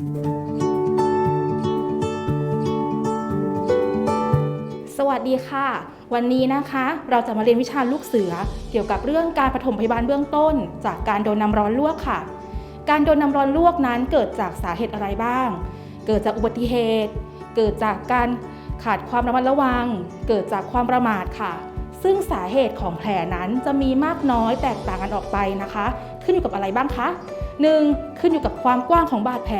สวัสดีค่ะ วันนี้นะคะเราจะมาเรียนวิชาลูกเสือ เกี่ยวกับเรื่องการปฐมพยาบาลเบื้องต้น จากการโดนน้ำร้อนลวกค่ะ การโดนน้ำร้อนลวกนั้นเกิดจากสาเหตุอะไรบ้าง เกิดจากอุบัติเหตุ เกิดจากการขาดความระมัดระวัง เกิดจากความประมาทค่ะ ซึ่งสาเหตุของแผลนั้นจะมีมากน้อยแตกต่างกันออกไปนะคะ ขึ้นอยู่กับอะไรบ้างคะ 1. ขึ้นอยู่กับความกว้างของบาดแผล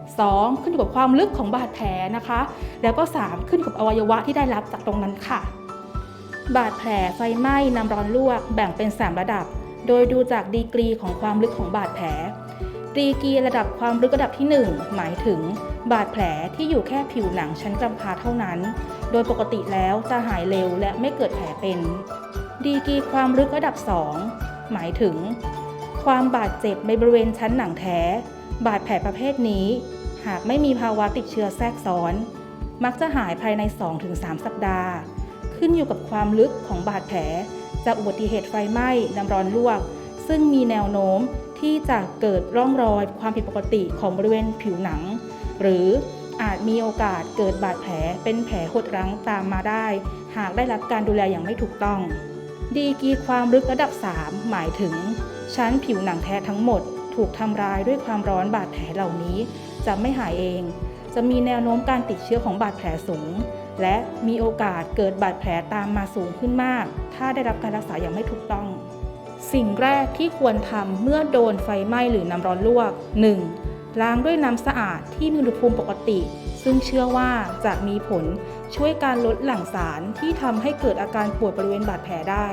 2. ขึ้นอยู่กับความลึกของบาดแผลนะคะ แล้วก็ 3 ขึ้นกับอวัยวะที่ได้รับจากตรงนั้นค่ะ บาดแผลไฟไหม้น้ำร้อนลวกแบ่งเป็น 3 ระดับ โดยดูจากดีกรีของความลึกของบาดแผลดีกรีระดับความลึกระดับที่ 1 หมายถึง บาดแผลที่อยู่แค่ผิวหนังชั้นกำพร้าเท่านั้น โดยปกติแล้วจะหายเร็วและไม่เกิดแผลเป็น ดีกรีความลึกระดับ 2 หมายถึง ความบาดเจ็บในบริเวณชั้นหนังแท้ บาดแผลประเภทนี้ หากไม่มีภาวะติดเชื้อแทรกซ้อน มักจะหายภายใน 2-3 สัปดาห์ ขึ้นอยู่กับความลึกของบาดแผล จากอุบัติเหตุไฟไหม้น้ำร้อนลวก ซึ่งมีแนวโน้มที่จะเกิดร่องรอยความผิดปกติของบริเวณผิวหนัง หรืออาจมีโอกาสเกิดบาดแผลเป็นแผลหดรั้งตามมาได้ หากได้รับการดูแลอย่างไม่ถูกต้อง ดีกีความลึกระดับ 3 หมายถึง ชั้นผิวหนังแท้ทั้งหมด ถูกทำร้ายด้วยความร้อนบาดแผลเหล่านี้ จะไม่หายเอง จะมีแนวโน้มการติดเชื้อของบาดแผลสูง และมีโอกาสเกิดบาดแผลตามมาสูงขึ้นมาก ถ้าได้รับการรักษาอย่างไม่ถูกต้อง สิ่งแรกที่ควรทำเมื่อโดนไฟไหม้หรือน้ำร้อนลวก 1. ล้างด้วยน้ำสะอาดที่มีอุณหภูมิปกติ ซึ่งเชื่อว่าจะมีผลช่วยการลดหลั่งสารที่ทำให้เกิดอาการปวดบริเวณบาดแผลได้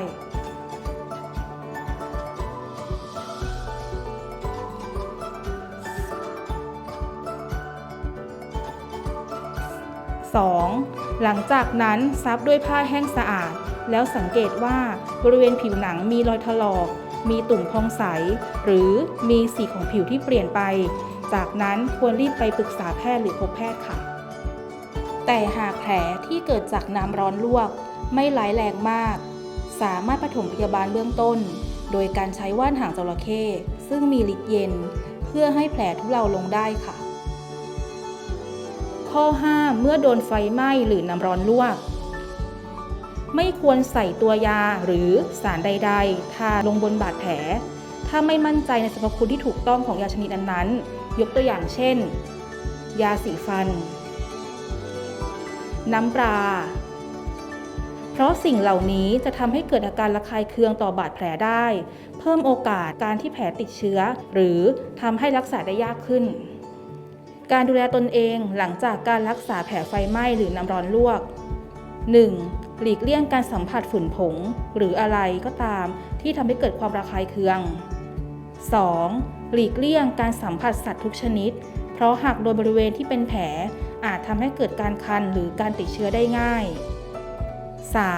2. หลังจากนั้นซับด้วยผ้าแห้งสะอาด แล้วสังเกตว่าบริเวณผิวหนังมีรอยถลอก มีตุ่มพองใส หรือมีสีของผิวที่เปลี่ยนไป จากนั้นควรรีบไปปรึกษาแพทย์หรือพบแพทย์ค่ะ แต่หากแผลที่เกิดจากน้ำร้อนลวก ไม่ร้ายแรงมาก สามารถปฐมพยาบาลเบื้องต้น โดยการใช้ว่านหางจระเข้ซึ่งมีฤทธิ์เย็น เพื่อให้แผลทุเลาลงได้ค่ะ ข้อห้าเมื่อโดนไฟไหม้หรือน้ำร้อนลวก ไม่ควรใส่ตัวยาหรือสารใด ๆ ทาลงบนบาดแผล ถ้าไม่มั่นใจในสรรพคุณที่ถูกต้องของยาชนิดนั้นๆ ยกตัวอย่างเช่น ยาสีฟัน น้ำปลาเพราะสิ่งเหล่านี้จะทำให้เกิดอาการระคายเคืองต่อบาดแผลได้ เพิ่มโอกาสการที่แผลติดเชื้อ หรือทำให้รักษาได้ยากขึ้น การดูแลตนเองหลังจากการรักษาแผลไฟไหม้หรือน้ำร้อนลวก 1. หลีกเลี่ยงการสัมผัสฝุ่นผง หรืออะไรก็ตามที่ทำให้เกิดความระคายเคือง 2. หลีกเลี่ยงการสัมผัสสัตว์ทุกชนิด เพราะหากโดนบริเวณที่เป็นแผลอาจทำให้เกิดการคันหรือการติดเชื้อได้ง่าย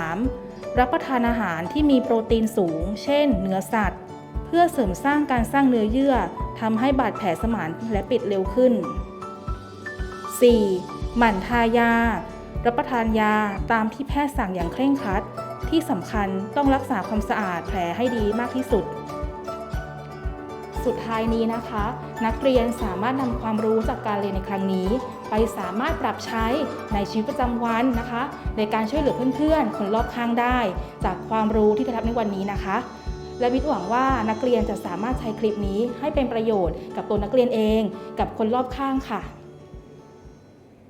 3. รับประทานอาหารที่มีโปรตีนสูง เช่น เนื้อสัตว์ เพื่อเสริมสร้างการสร้างเนื้อเยื่อทำให้บาดแผลสมานและปิดเร็วขึ้น 4. หมั่นทายา รับประทานยาตามที่แพทย์สั่งอย่างเคร่งครัด ที่สำคัญต้องรักษาความสะอาดแผลให้ดีมากที่สุด สุดท้ายนี้นะคะ นักเรียนสามารถนำความรู้จากการเรียนในครั้งนี้ ไปสามารถปรับใช้ในชีวิตประจำวันนะคะ ในการช่วยเหลือเพื่อนๆ คนรอบข้างได้ จากความรู้ที่ได้รับในวันนี้นะคะและวิทย์หวังว่านักเรียนจะสามารถใช้คลิปนี้ให้เป็นประโยชน์กับตัวนักเรียนเอง กับคนรอบข้างค่ะ